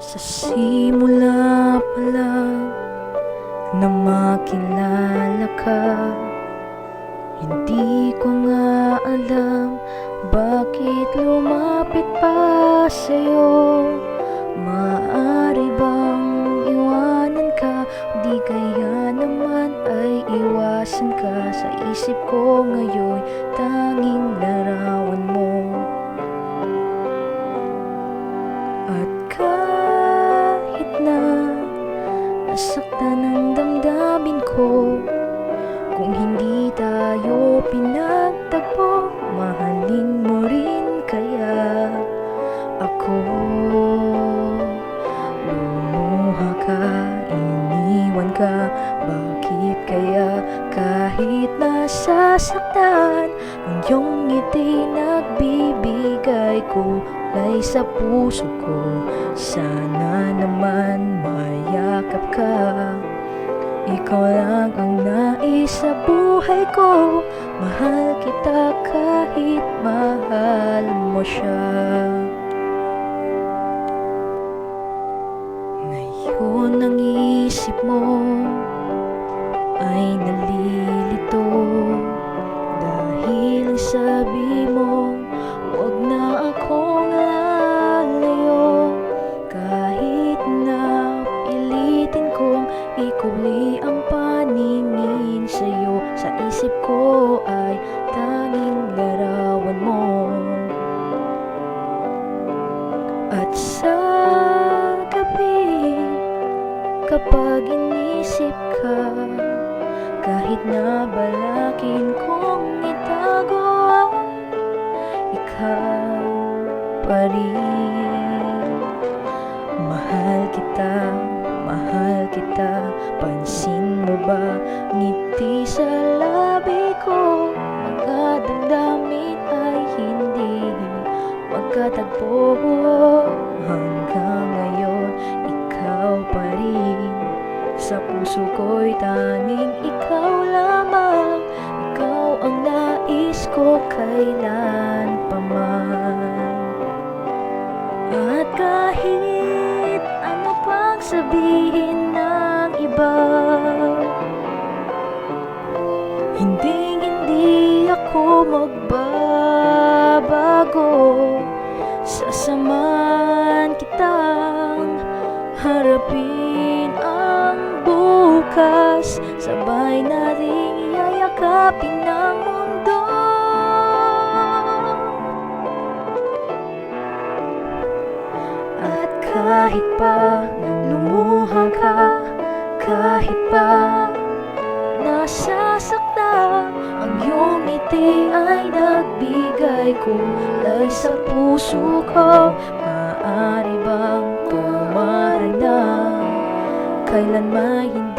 Simula pa lang na makilala ka Hindi ko nga alam bakit lumapit pa sa'yo. Maaari bang iwanan ka? Di kaya naman ay iwasan ka Sa isip ko ngayon. Tanging ang damdamin ko. Kung hindi tayo pinagtagpo Mahalin mo rin kaya ako. Lumuha ka, iniwan ka. Bakit kaya kahit nasasaktan Ang iyong ngiti nagbibigay kulay sa puso ko? Sana naman mayakap ka Ikaw lang ang nais sa buhay ko. Mahal kita kahit mahal mo siya. Ngayon ang isip mo ay nalilito. Dahil sabi mo Huwag na akong Kapag inisip ka Kahit na balakin kong itago Ikaw pa rin. Mahal kita, mahal kita Pansin mo ba? Ngiti sa labi ko Mga damdamin ay hindi magkatagpo puso ko'y tanging ikaw lamang. Ikaw ang nais ko kailan pa man. At kahit ano pang sabihin ng iba Hindi, hindi ako magbabago. Sasamahan kitang harapin bukas Sabay nating yayakapin ang mundo. At kahit pa lumuha ka Kahit pa nasasaktan Ang iyong ngiti ay nagbigay kulay sa puso ko Maaari bang tumarana Kailan may